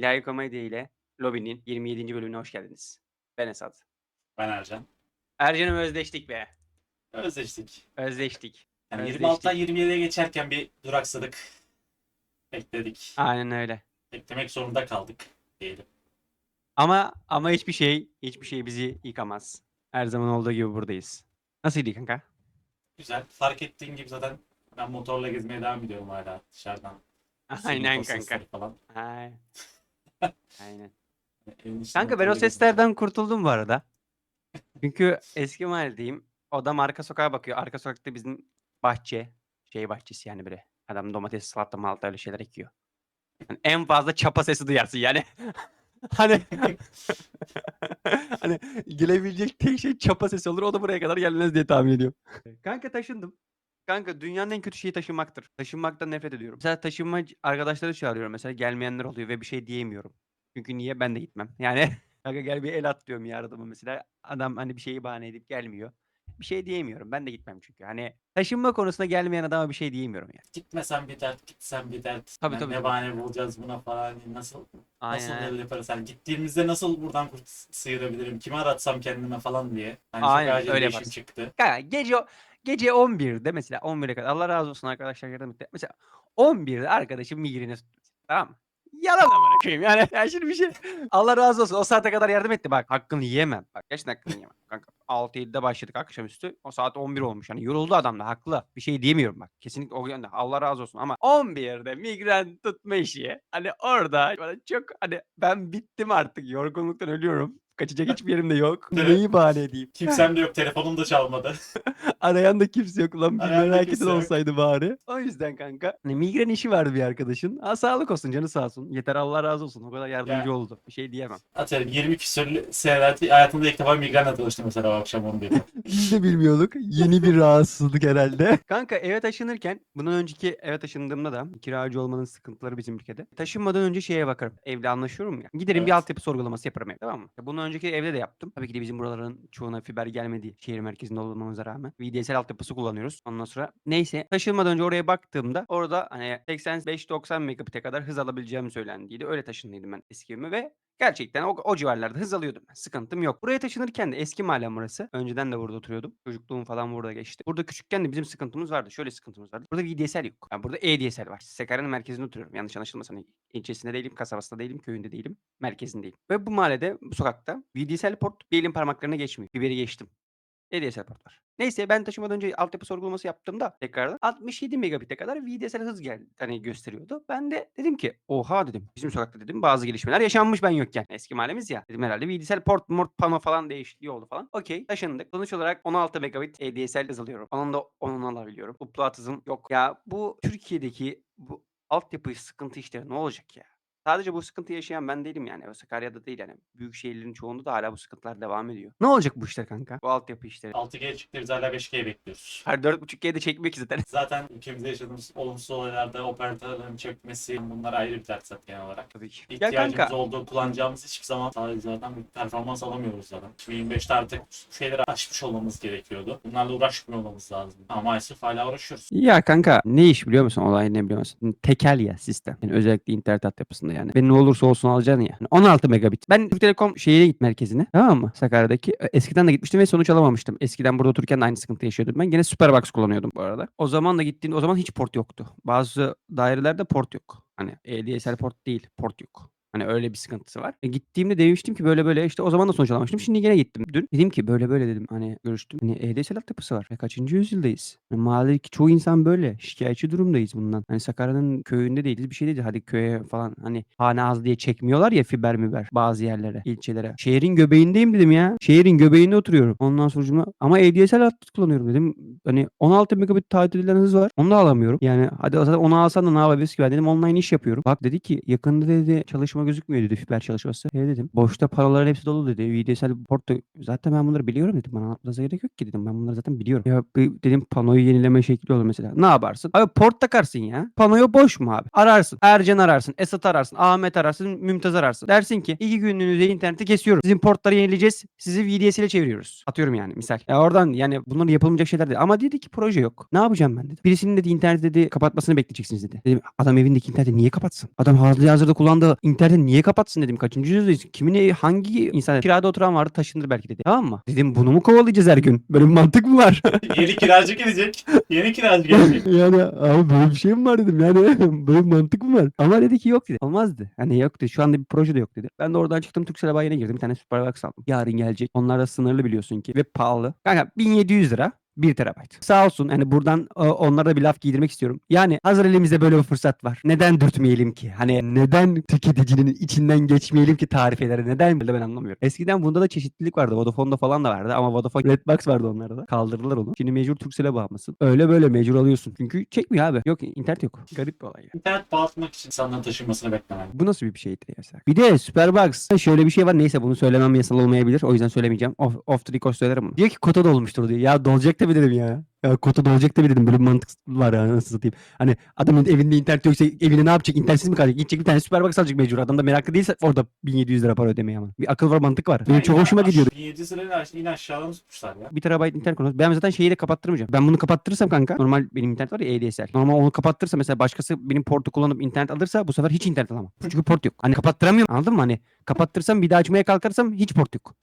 İlahi Komedya ile Lobby'nin 27. bölümüne hoş geldiniz. Ben Esat. Ben Ercan. Ercan'ım özleştik be. Özleştik. Özleştik. Yani Özleştik. 26'dan 27'ye geçerken bir duraksadık. Bekledik. Aynen öyle. Beklemek zorunda kaldık diyelim. Ama ama hiçbir şey hiçbir şey bizi yıkamaz. Her zaman olduğu gibi buradayız. Nasıl kanka? Güzel. Fark ettiğin gibi zaten ben motorla gezmeye devam ediyorum hala dışarıdan. Aynen kanka. Falan. Aynen. Aynen. Evin Kanka ben o seslerden kurtuldum bu arada. Çünkü eski mahalledeyim. Adam arka sokağa bakıyor. Arka sokakta bizim bahçe. Şey bahçesi yani böyle. Adam domates, salata, malta öyle şeyler ekiyor. Yani en fazla çapa sesi duyarsın yani. hani hani gelebilecek tek şey çapa sesi olur. O da buraya kadar gelmez diye tahmin ediyorum. Kanka taşındım. Kanka dünyanın en kötü şeyi taşınmaktır. Taşınmaktan nefret ediyorum. Mesela taşınma arkadaşları çağırıyorum. Mesela gelmeyenler oluyor ve bir şey diyemiyorum. Çünkü niye ben de gitmem. Yani kanka gel bir el at diyorum yardıma mesela. Adam hani bir şeyi bahane edip gelmiyor. Bir şey diyemiyorum. Ben de gitmem çünkü. Hani taşınma konusunda gelmeyen adama bir şey diyemiyorum yani. Gitmesen bir dert, gitsen bir dert. Tabii, Yani tabii, Ne tabii. bahane bulacağız buna falan. Hani Nasıl nasıl Aynen. böyle yaparız? Hani gittiğimizde nasıl buradan kurt sıyırabilirim? Kime aratsam kendime falan diye. Hani Aynen, acil öyle bir işim yaparsın. çıktı. Kanka gece gece 11'de mesela 11'e kadar Allah razı olsun arkadaşlar yardım etti. Mesela 11'de arkadaşım migreni tuttu. Tamam mı? Yalan amına koyayım yani. Ya şimdi bir şey Allah razı olsun o saate kadar yardım etti. Bak hakkını yiyemem. Bak gerçekten hakkını yiyemem. Kanka 6-7'de başladık akşamüstü. O saat 11 olmuş. Yani yoruldu adam da haklı. Bir şey diyemiyorum bak. Kesinlikle o yönde. Allah razı olsun ama 11'de migren tutma işi. Hani orada çok hani ben bittim artık. Yorgunluktan ölüyorum. Kaçacak hiçbir yerim de yok. Evet. Neyi bahane edeyim? Kimsem de yok. Telefonum da çalmadı. Arayan da kimse yok lan bir Arayan da merak kimse eden yok. olsaydı bari. O yüzden kanka. Hani migren işi vardı bir arkadaşın. Ha, sağlık olsun canı sağ olsun. Yeter Allah razı olsun. O kadar yardımcı Ya. oldu. Bir şey diyemem. Atıyorum 20 küsürlü seneler hayatımda ilk defa migrenle tanıştım mesela o akşam 11'de. Biz de bilmiyorduk. Yeni bir rahatsızlık herhalde. Kanka eve taşınırken bundan önceki eve taşındığımda da kiracı olmanın sıkıntıları bizim ülkede. Taşınmadan önce şeye bakarım. Evle anlaşıyorum ya. Giderim bir Evet. altyapı sorgulaması yaparım evde tamam mı? Bundan önceki evde de yaptım. Tabii ki de bizim buraların çoğuna fiber gelmedi. Şehir merkezinde olmamıza rağmen. VDSL altyapısı kullanıyoruz. Ondan sonra neyse taşınmadan önce oraya baktığımda orada hani 85-90 megabit'e kadar hız alabileceğim söylendiydi. Öyle taşındıydım ben eski evime ve Gerçekten o, o civarlarda hız alıyordum ben. Sıkıntım yok. Buraya taşınırken de eski mahallem burası. Önceden de burada oturuyordum. Çocukluğum falan burada geçti. Burada küçükken de bizim sıkıntımız vardı. Şöyle sıkıntımız vardı. Burada VDSL yok. Yani burada EDSL var. Sakarya'nın merkezinde oturuyorum. Yanlış anlaşılmasın. Hani değilim, kasabasında değilim, köyünde değilim. Merkezindeyim. Ve bu mahallede, bu sokakta VDSL port bir elin parmaklarına geçmiyor. Biberi geçtim. EDSL port var. Neyse ben taşımadan önce altyapı sorgulaması yaptığımda tekrardan 67 megabit'e kadar VDSL hız geldi hani gösteriyordu. Ben de dedim ki oha dedim bizim sokakta dedim bazı gelişmeler yaşanmış ben yokken. Eski mahallemiz ya. Dedim herhalde VDSL port mort pano falan değişikliği oldu falan. Okey taşındık. Sonuç olarak 16 megabit EDSL hız alıyorum. Onun da 10'unu alabiliyorum. Upload hızım yok. Ya bu Türkiye'deki bu altyapı sıkıntı işleri ne olacak ya? Sadece bu sıkıntı yaşayan ben değilim yani. O Sakarya'da değil yani. Büyük şehirlerin çoğunda da hala bu sıkıntılar devam ediyor. Ne olacak bu işler kanka? Bu altyapı işleri. 6G çıktı biz hala 5G bekliyoruz. Her 4.5G'de çekmek zaten. Zaten ülkemizde yaşadığımız olumsuz olaylarda operatörlerin çökmesi bunlar ayrı bir dert zaten genel olarak. Tabii ki. Ya İhtiyacımız kanka. olduğu kullanacağımız hiçbir zaman zaten bir performans alamıyoruz zaten. 2025'te artık şeyleri aşmış olmamız gerekiyordu. Bunlarla uğraşmıyor olmamız lazım. Ama maalesef hala uğraşıyoruz. Ya kanka ne iş biliyor musun? Olay ne biliyor musun? Tekel ya sistem. Yani özellikle internet altyapısında yani. Ve ne olursa olsun alacaksın ya. Yani 16 megabit. Ben Türk Telekom şehire git merkezine. Tamam mı? Sakarya'daki. E, Eskiden de gitmiştim ve sonuç alamamıştım. Eskiden burada otururken de aynı sıkıntı yaşıyordum. Ben gene Superbox kullanıyordum bu arada. O zaman da gittiğimde o zaman hiç port yoktu. Bazı dairelerde port yok. Hani EDSL port değil. Port yok. Hani öyle bir sıkıntısı var. E gittiğimde demiştim ki böyle böyle işte o zaman da sonuç alamamıştım. Şimdi yine gittim. Dün dedim ki böyle böyle dedim hani görüştüm. Hani EDSL altyapısı var. Ve kaçıncı yüzyıldayız? Yani mahalledeki çoğu insan böyle. Şikayetçi durumdayız bundan. Hani Sakarya'nın köyünde değiliz bir şey değil. Hadi köye falan hani hane az diye çekmiyorlar ya fiber miber bazı yerlere, ilçelere. Şehrin göbeğindeyim dedim ya. Şehrin göbeğinde oturuyorum. Ondan sonra ama ADSL hattı kullanıyorum dedim. Hani 16 megabit taahhüt edilen hız var. Onu da alamıyorum. Yani hadi zaten onu alsan da ne yapabiliriz ki ben dedim online iş yapıyorum. Bak dedi ki yakında dedi çalışma gözükmüyor dedi fiber çalışması. E dedim. Boşta paraların hepsi dolu dedi. VDSL port da zaten ben bunları biliyorum dedim. Bana anlatmanıza gerek yok ki dedim. Ben bunları zaten biliyorum. Ya dedim panoyu yenileme şekli olur mesela. Ne yaparsın? Abi port takarsın ya. Panoyu boş mu abi? Ararsın. Ercan ararsın. Esat ararsın. Ahmet ararsın. Mümtaz ararsın. Dersin ki iki günlüğüne interneti kesiyoruz. Sizin portları yenileyeceğiz. Sizi VDSL'e çeviriyoruz. Atıyorum yani misal. Ya oradan yani bunlar yapılmayacak şeyler değil. Ama dedi ki proje yok. Ne yapacağım ben dedi. Birisinin dedi internet dedi kapatmasını bekleyeceksiniz dedi. Dedim adam evindeki interneti niye kapatsın? Adam hazırda kullandığı internet interneti niye kapatsın dedim. Kaçıncı yüzyıldayız? Kimin evi, hangi insan kirada oturan vardı taşınır belki dedi. Tamam mı? Dedim bunu mu kovalayacağız her gün? Böyle bir mantık mı var? Yeni kiracı gelecek. Yeni kiracı gelecek. yani abi böyle bir şey mi var dedim. Yani böyle bir mantık mı var? Ama dedi ki yok dedi. Olmazdı. Hani yok dedi. Şu anda bir proje de yok dedi. Ben de oradan çıktım Turkcell bayiine girdim. Bir tane Superbox aldım. Yarın gelecek. Onlar da sınırlı biliyorsun ki. Ve pahalı. Kanka 1700 lira. 1 terabayt. Sağ olsun hani buradan e, onlara da bir laf giydirmek istiyorum. Yani hazır elimizde böyle bir fırsat var. Neden dürtmeyelim ki? Hani neden tüketicinin içinden geçmeyelim ki tarifeleri? Neden böyle ben anlamıyorum. Eskiden bunda da çeşitlilik vardı. Vodafone'da falan da vardı ama Vodafone Redbox vardı onlarda da. Kaldırdılar onu. Şimdi mecbur Turkcell'e bağımlısın. Öyle böyle mecbur alıyorsun. Çünkü çekmiyor abi. Yok internet yok. Garip bir olay ya. İnternet bağlatmak için insanların taşınmasını beklemem. Bu nasıl bir şeydi ya sen? Bir de Superbox. Şöyle bir şey var. Neyse bunu söylemem yasal olmayabilir. O yüzden söylemeyeceğim. Off, off the record söylerim bunu. Diyor ki kota dolmuştur diyor. Ya dolacak tabii dedim ya. Ya kota dolacak tabii dedim. Böyle bir mantık var ya nasıl satayım. Hani adamın evinde internet yoksa evine ne yapacak? İnternetsiz mi kalacak? Gidecek bir tane Superbox alacak mecbur. Adam da meraklı değilse orada 1700 lira para ödemeye ama. Bir akıl var mantık var. Benim çok hoşuma gidiyordu. 1700 lirayla aş- yine aşağıdan tutmuşlar ya. 1 terabayt internet konusu. Ben zaten şeyi de kapattırmayacağım. Ben bunu kapattırırsam kanka normal benim internet var ya ADSL. Normal onu kapattırsa mesela başkası benim portu kullanıp internet alırsa bu sefer hiç internet alamam. Çünkü port yok. Hani kapattıramıyorum anladın mı? Hani kapattırsam bir daha açmaya kalkarsam hiç port yok.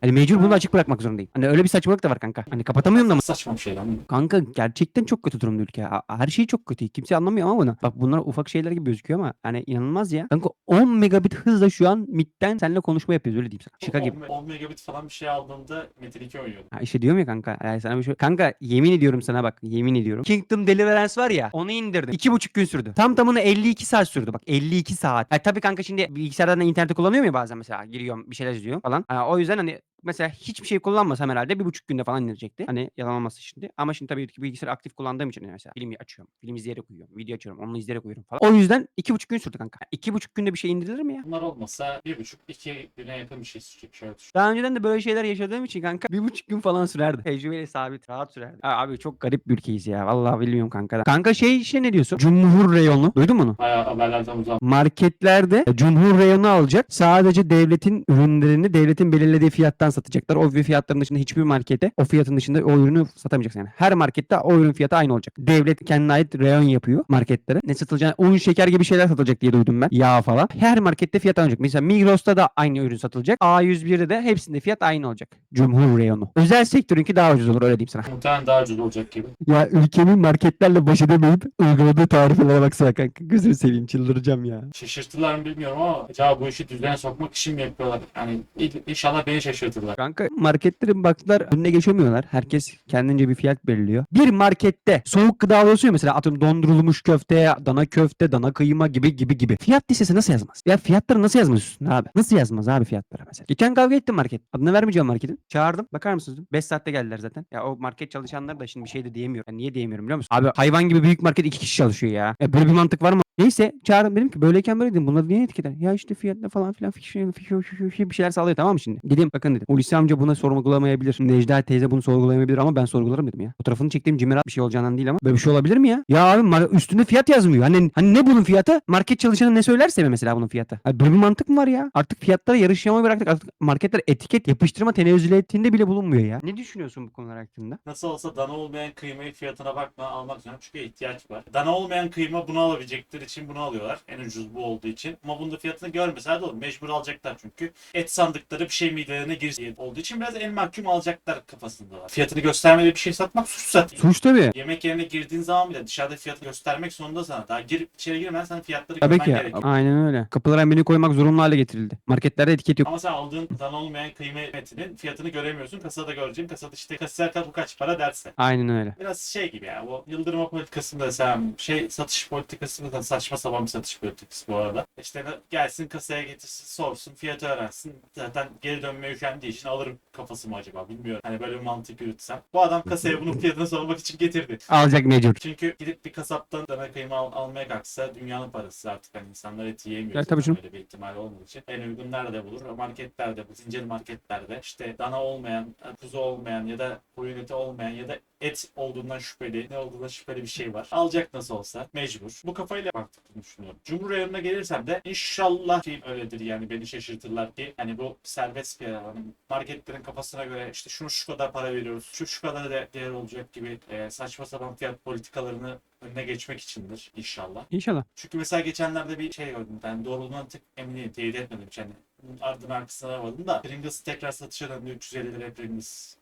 Hani mecbur bunu açık bırakmak zorundayım. Hani öyle bir saçmalık da var kanka. Hani kapatamıyorum da mı? Saçma bir şey lan. Kanka gerçekten çok kötü durumda ülke. ya. Her şey çok kötü. Kimse anlamıyor ama bunu. Bak bunlar ufak şeyler gibi gözüküyor ama hani inanılmaz ya. Kanka 10 megabit hızla şu an midden seninle konuşma yapıyoruz öyle diyeyim sana. Şaka gibi. 10, 10 megabit falan bir şey aldığımda Metin 2 oynuyordum. Ha işte diyorum ya kanka. Yani sana bir şey... Kanka yemin ediyorum sana bak. Yemin ediyorum. Kingdom Deliverance var ya. Onu indirdim. 2,5 gün sürdü. Tam tamına 52 saat sürdü bak. 52 saat. Ha, tabii kanka şimdi bilgisayardan da interneti kullanıyorum ya bazen mesela. Giriyorum bir şeyler izliyorum falan. Ha, o yüzden hani mesela hiçbir şey kullanmasam herhalde bir buçuk günde falan indirecekti. Hani yalan olmasın şimdi. Ama şimdi tabii ki bilgisayarı aktif kullandığım için mesela film açıyorum. Film izleyerek uyuyorum. Video açıyorum. Onu izleyerek uyuyorum falan. O yüzden iki buçuk gün sürdü kanka. İki buçuk günde bir şey indirilir mi ya? Bunlar olmasa 1,5-2 güne yakın bir şey sürecek. Şöyle düşün. Daha önceden de böyle şeyler yaşadığım için kanka bir buçuk gün falan sürerdi. Tecrübeyle sabit rahat sürerdi. Abi çok garip bir ülkeyiz ya. Vallahi bilmiyorum kanka. Kanka şey işte ne diyorsun? Cumhur reyonu. Duydun mu onu? Bayağı haberlerden uzak. Marketlerde Cumhur reyonu alacak. Sadece devletin ürünlerini devletin belirlediği fiyattan satacaklar. O fiyatların dışında hiçbir markete o fiyatın dışında o ürünü satamayacaksın yani. Her markette o ürün fiyatı aynı olacak. Devlet kendine ait reyon yapıyor marketlere. Ne satılacağını un şeker gibi şeyler satılacak diye duydum ben. Yağ falan. Her markette fiyat aynı olacak. Mesela Migros'ta da aynı ürün satılacak. A101'de de hepsinde fiyat aynı olacak. Cumhur reyonu. Özel sektörünki daha ucuz olur öyle diyeyim sana. Muhtemelen daha ucuz olacak gibi. Ya ülkemin marketlerle baş edemeyip uyguladığı tarifelere baksana kanka. Gözünü seveyim çıldıracağım ya. Şaşırttılar mı bilmiyorum ama acaba bu işi düzene sokmak için mi yapıyorlar? Yani in- inşallah beni şaşırtırlar. Kanka marketlerin baktılar önüne geçemiyorlar. Herkes kendince bir fiyat belirliyor. Bir markette soğuk gıda ya mesela atıyorum dondurulmuş köfte, dana köfte, dana kıyma gibi gibi gibi. Fiyat listesi nasıl yazmaz? Ya fiyatları nasıl yazmaz üstüne abi? Nasıl yazmaz abi fiyatları mesela? Geçen kavga ettim market. Adını vermeyeceğim marketin. Çağırdım. Bakar mısınız? 5 saatte geldiler zaten. Ya o market çalışanlar da şimdi bir şey de diyemiyor. Ya niye diyemiyorum biliyor musun? Abi hayvan gibi büyük market iki kişi çalışıyor ya. ya böyle bir mantık var mı? Neyse çağırdım dedim ki böyleyken böyle dedim. Bunları niye etkiler? Ya işte fiyatla falan filan fiş- fiş- fiş- fiş- bir şeyler sağlıyor tamam mı şimdi? Dedim bakın dedim. Hulusi amca buna sorgulamayabilir. Necda teyze bunu sorgulayamayabilir ama ben sorgularım dedim ya. Fotoğrafını çektiğim cimerat bir şey olacağından değil ama böyle bir şey olabilir mi ya? Ya abi üstünde fiyat yazmıyor. Hani hani ne bunun fiyatı? Market çalışanı ne söylerse mi mesela bunun fiyatı? Ha, böyle bir mantık mı var ya? Artık fiyatlara yarışmayı bıraktık. Artık marketler etiket yapıştırma tenezzüliyetinde bile bulunmuyor ya. Ne düşünüyorsun bu konular hakkında? Nasıl olsa dana olmayan kıymayı fiyatına bakma almak zorunda çünkü ihtiyaç var. Dana olmayan kıyma bunu alabilecekleri için bunu alıyorlar. En ucuz bu olduğu için. Ama bunda fiyatını görmeseler de olur. Mecbur alacaklar çünkü. Et sandıkları bir şey midelerine girsin olduğu için biraz el mahkum alacaklar kafasındalar. Fiyatını göstermediği bir şey satmak suç zaten. Suç tabii. Yemek yerine girdiğin zaman bile dışarıda fiyatı göstermek zorunda sana. Daha girip içeri girmeden sen fiyatları Tabii görmen ki. gerekiyor. Aynen öyle. Kapılara menü koymak zorunlu hale getirildi. Marketlerde etiket yok. Ama sen aldığın dana olmayan kıyma etinin fiyatını göremiyorsun. Kasada göreceğin kasada işte kasiyer bu kaç para derse. Aynen öyle. Biraz şey gibi ya bu yıldırma politikasında desem şey satış politikasında da saçma sapan bir satış politikası bu arada. İşte gelsin kasaya getirsin sorsun fiyatı öğrensin zaten geri dönmeye üşendiği için alırım kafası mı acaba bilmiyorum. Hani böyle bir mantık yürütsem. Bu adam kasaya bunun fiyatını sormak için getirdi. Alacak mecbur. Çünkü gidip bir kasaptan dana kıyma al- almaya kalksa dünyanın parası artık hani insanlar et yiyemiyor. Ya tabii canım. Öyle bir ihtimal olmadığı için. En uygun nerede bulur? Marketlerde, bu zincir marketlerde işte dana olmayan, kuzu olmayan ya da koyun eti olmayan ya da et olduğundan şüpheli, ne olduğundan şüpheli bir şey var. Alacak nasıl olsa mecbur. Bu kafayla baktıklarını düşünüyorum. Cumhur rayonuna gelirsem de inşallah ki öyledir yani beni şaşırtırlar ki hani bu serbest piyasa hani marketlerin kafasına göre işte şunu şu kadar para veriyoruz, şu şu kadar de değer olacak gibi e, saçma sapan fiyat politikalarını önüne geçmek içindir inşallah. İnşallah. Çünkü mesela geçenlerde bir şey gördüm. Ben doğruluğundan tık emin değilim. Teyit etmedim. Bunun ardını arkasına aramadım da Pringles tekrar satışa döndü. 350 lira Pringles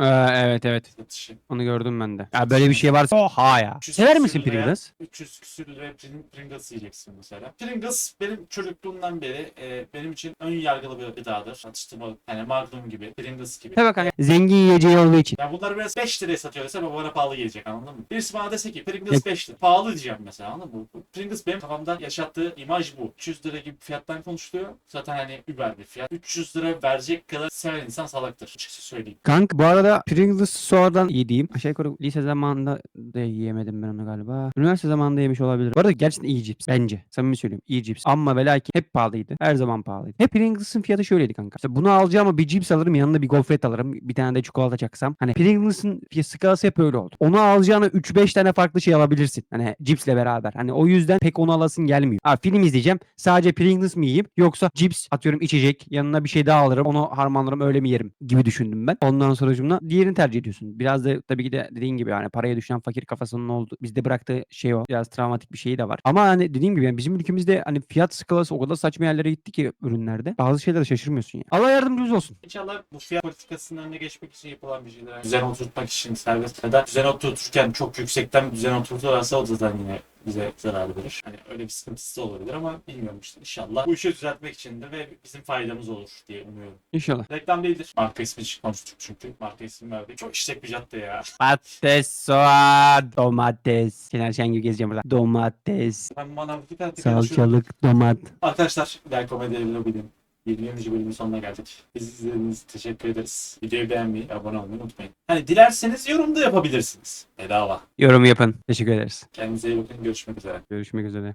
Ee, evet evet. satışı. Onu gördüm ben de. Ya böyle bir şey varsa oha ya. Sever misin Pringles? 300 küsür liraya Pring- Pringles yiyeceksin mesela. Pringles benim çocukluğumdan beri e, benim için ön yargılı bir gıdadır. Atıştırmalık. Yani Magnum gibi, Pringles gibi. Tabii kanka. Zengin yiyeceği olduğu için. Ya bunları biraz 5 liraya satıyor desem o bana pahalı gelecek anladın mı? Birisi bana dese ki Pringles 5 lira. Pahalı diyeceğim mesela anladın mı? Bu Pringles benim kafamda yaşattığı imaj bu. 300 lira gibi fiyattan konuşuluyor. Zaten hani über bir fiyat. 300 lira verecek kadar seven insan salaktır. Açıkçası söyleyeyim. Kanka bu arada Pringles sonradan yediğim. Aşağı yukarı lise zamanında da yiyemedim ben onu galiba. Üniversite zamanında yemiş olabilir. Bu arada gerçekten iyi cips. Bence. Samimi söylüyorum. iyi cips. Ama ve lakin hep pahalıydı. Her zaman pahalıydı. Hep Pringles'ın fiyatı şöyleydi kanka. İşte bunu alacağıma bir cips alırım. Yanında bir gofret alırım. Bir tane de çikolata çaksam. Hani Pringles'ın skalası hep öyle oldu. Onu alacağına 3-5 tane farklı şey alabilirsin. Hani cipsle beraber. Hani o yüzden pek onu alasın gelmiyor. Ha film izleyeceğim. Sadece Pringles mi yiyeyim? Yoksa cips atıyorum içecek. Yanına bir şey daha alırım. Onu harmanlarım öyle mi yerim? Gibi düşündüm ben. Ondan sonra diğerini tercih ediyorsun. Biraz da tabii ki de dediğin gibi yani paraya düşen fakir kafasının oldu. Bizde bıraktığı şey o. Biraz travmatik bir şeyi de var. Ama hani dediğim gibi yani bizim ülkemizde hani fiyat skalası o kadar saçma yerlere gitti ki ürünlerde. Bazı şeylere şaşırmıyorsun ya. Allah yardımcımız olsun. İnşallah bu fiyat politikasının önüne geçmek için yapılan bir şeyler. Düzen oturtmak için serbest da düzen oturturken çok yüksekten düzen oturturlarsa o da yine bize zarar verir. Hani öyle bir sıkıntısı olabilir ama bilmiyorum işte inşallah bu işi düzeltmek için de ve bizim faydamız olur diye umuyorum. İnşallah. Reklam değildir. Marka ismi konuştuk çünkü. Marka ismi verdik. Çok işlek bir cadde ya. Patates, soğan, domates. Kenar Şen gibi gezeceğim burada. Domates. Ben manavda bir tane Salçalık domat. Arkadaşlar like, abone olabilirim. 7. bölümün sonuna geldik. Bizi izlediğiniz için teşekkür ederiz. Videoyu beğenmeyi, abone olmayı unutmayın. Hani dilerseniz yorum da yapabilirsiniz. Bedava. Yorum yapın. Teşekkür ederiz. Kendinize iyi bakın. Görüşmek üzere. Görüşmek üzere.